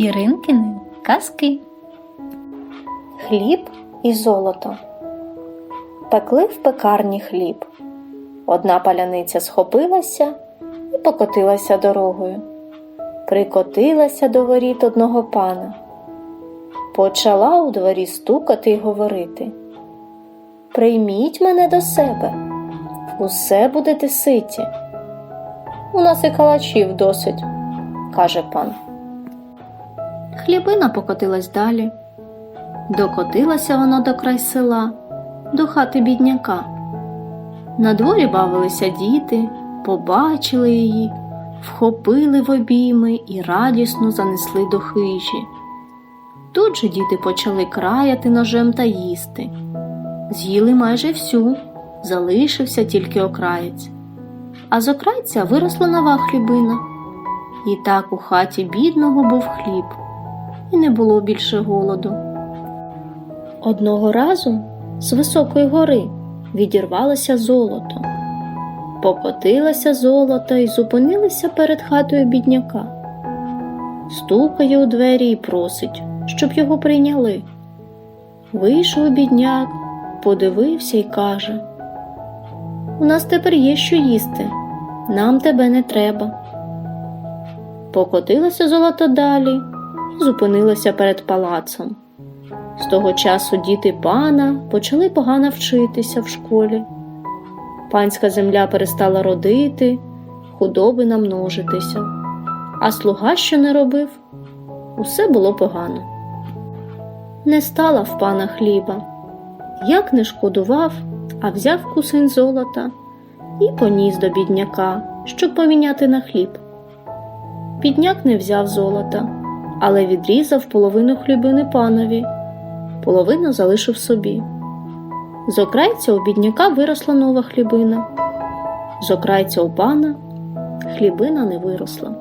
Іринкини казки. Хліб і золото. Пекли в пекарні хліб. Одна паляниця схопилася і покотилася дорогою. Прикотилася до воріт одного пана. Почала у дворі стукати й говорити. Прийміть мене до себе, усе будете ситі. У нас і калачів досить, каже пан. Хлібина покотилась далі. Докотилася вона до край села, до хати бідняка. На дворі бавилися діти, побачили її, вхопили в обійми і радісно занесли до хижі. Тут же діти почали краяти ножем та їсти. З'їли майже всю, залишився тільки окраєць. А з окрайця виросла нова хлібина. І так у хаті бідного був хліб, і не було більше голоду. Одного разу з високої гори відірвалося золото. Покотилося золото і зупинилося перед хатою бідняка. Стукає у двері і просить, щоб його прийняли. Вийшов бідняк, подивився і каже: У нас тепер є що їсти, нам тебе не треба. Покотилося золото далі і зупинилося перед палацом. З того часу діти пана почали погано вчитися в школі. Панська земля перестала родити, худоби намножитися, а слуга, що не робив, усе було погано. Не стала в пана хліба, як не шкодував, а взяв кусень золота і поніс до бідняка, щоб поміняти на хліб. Бідняк не взяв золота, але відрізав половину хлібини панові половину залишив собі. З окрайця у бідняка виросла нова хлібина, з окрайця у пана хлібина не виросла.